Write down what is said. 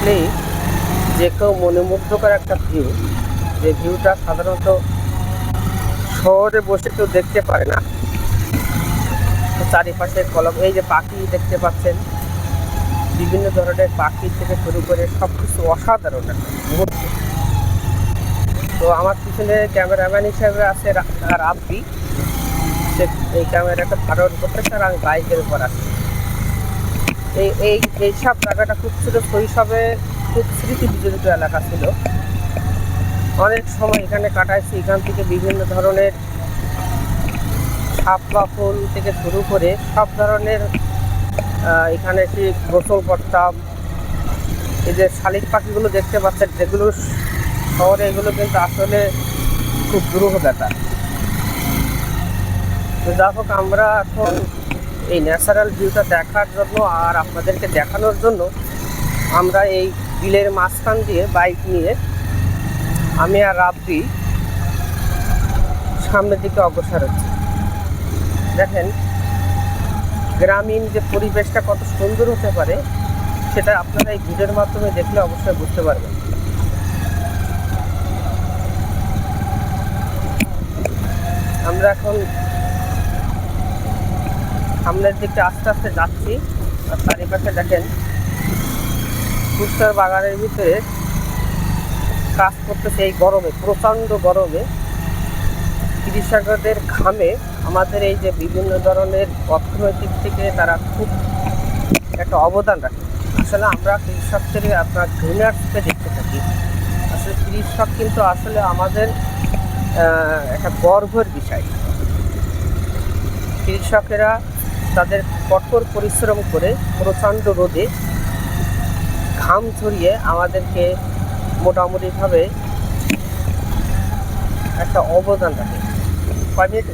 দেখলেই যে কেউ মনোমুগ্ধকর একটা ভিউ যে ভিউটা সাধারণত শহরে বসে কেউ দেখতে পারে না। চারিপাশে কলম, এই যে পাখি দেখতে পাচ্ছেন, বিভিন্ন ধরনের পাখি থেকে শুরু করে সব কিছু অসাধারণ একটা তো আমার পিছনে ক্যামেরাম্যান হিসেবে আছে রাব্বি। সে এই ক্যামেরাটা ধারণ করতেছে আর আমি বাইকের উপর আছি এই এই এইসব জায়গাটা খুব ছিল, শৈশবে খুব স্মৃতি বিজড়িত এলাকা ছিল। অনেক সময় এখানে কাটাইছি, এখান থেকে বিভিন্ন ধরনের শাপলা ফুল থেকে শুরু করে সব ধরনের এখানে এসে গোসল করতাম। এই যে শালিক পাখিগুলো দেখতে পাচ্ছেন, যেগুলো শহরে, এগুলো কিন্তু আসলে খুব দুরূহ ব্যাপার। তো যা হোক, আমরা এখন এই ন্যাচারাল ভিউটা দেখার জন্য আর আপনাদেরকে দেখানোর জন্য আমরা এই বিলের মাঝখান দিয়ে বাইক নিয়ে আমি আর রাব্বি সামনের দিকে অগ্রসর হচ্ছি। দেখেন, গ্রামীণ যে পরিবেশটা কত সুন্দর হতে পারে, সেটা আপনারা এই ভিডিওর মাধ্যমে দেখলে অবশ্যই বুঝতে পারবেন। আমরা এখন সামনের দিকে আস্তে আস্তে যাচ্ছি। আর চারিপাশে দেখেন ফুচকার বাগানের ভিতরে কাজ করতেছে এই গরমে, প্রচণ্ড গরমে। কৃষকদের ঘামে আমাদের এই যে বিভিন্ন ধরনের অর্থনৈতিক থেকে তারা খুব একটা অবদান রাখে। আসলে আমরা কৃষকদের, আপনার ডোনার্সকে দেখতে থাকি। আসলে কৃষক কিন্তু আসলে আমাদের একটা গর্বের বিষয়। কৃষকেরা তাদের কঠোর পরিশ্রম করে প্রচণ্ড রোদে ঘাম ছড়িয়ে আমাদেরকে মোটামুটিভাবে একটা অবদান রাখে। কয় মিনিট